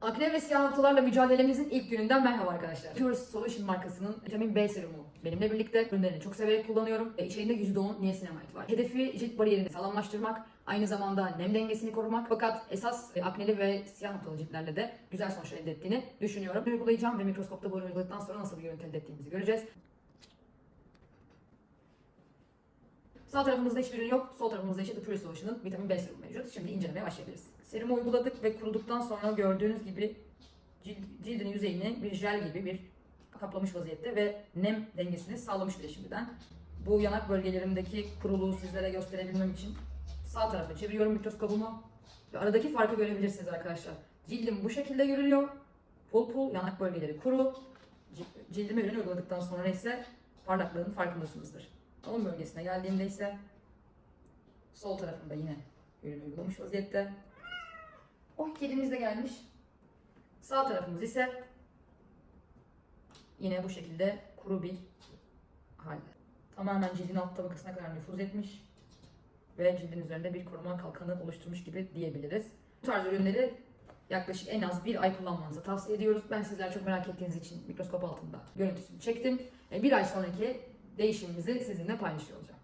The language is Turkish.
Akne ve siyah noktalarla mücadelemizin ilk gününden merhaba arkadaşlar. Pure Solution markasının vitamin B serumu benimle birlikte. Ürünlerini çok severek kullanıyorum. E, içeriğinde %10 niasinamide var. Hedefi cilt bariyerini sağlamlaştırmak, aynı zamanda nem dengesini korumak. Fakat esas e, akneli ve siyah noktalı ciltlerle de güzel sonuçlar elde ettiğini düşünüyorum. Uygulayacağım ve mikroskopta bu ürünü uyguladıktan sonra nasıl bir görüntü elde ettiğimizi göreceğiz. Sağ tarafımızda hiçbir ürün yok. Sol tarafımızda ise The Pure Solution'ın vitamin B serumu mevcut. Şimdi incelemeye başlayabiliriz. Serumu uyguladık ve kuruduktan sonra gördüğünüz gibi cild- cildin yüzeyini bir jel gibi bir kaplamış vaziyette ve nem dengesini sağlamış bile şimdiden. Bu yanak bölgelerimdeki kuruluğu sizlere gösterebilmem için sağ tarafa çeviriyorum mikroskobumu ve aradaki farkı görebilirsiniz arkadaşlar. Cildim bu şekilde görülüyor. Pul pul yanak bölgeleri kuru. Cil- Cildime ürün uyguladıktan sonra ise parlaklığın farkındasınızdır. Alın bölgesine geldiğimde ise sol tarafında yine ürün uygulamış vaziyette. Oh kedimiz de gelmiş. Sağ tarafımız ise yine bu şekilde kuru bir halde. Tamamen cildin alt tabakasına kadar nüfuz etmiş ve cildin üzerinde bir koruma kalkanı oluşturmuş gibi diyebiliriz. Bu tarz ürünleri yaklaşık en az bir ay kullanmanızı tavsiye ediyoruz. Ben sizler çok merak ettiğiniz için mikroskop altında görüntüsünü çektim. E, Bir ay sonraki değişimimizi sizinle paylaşıyor olacağım.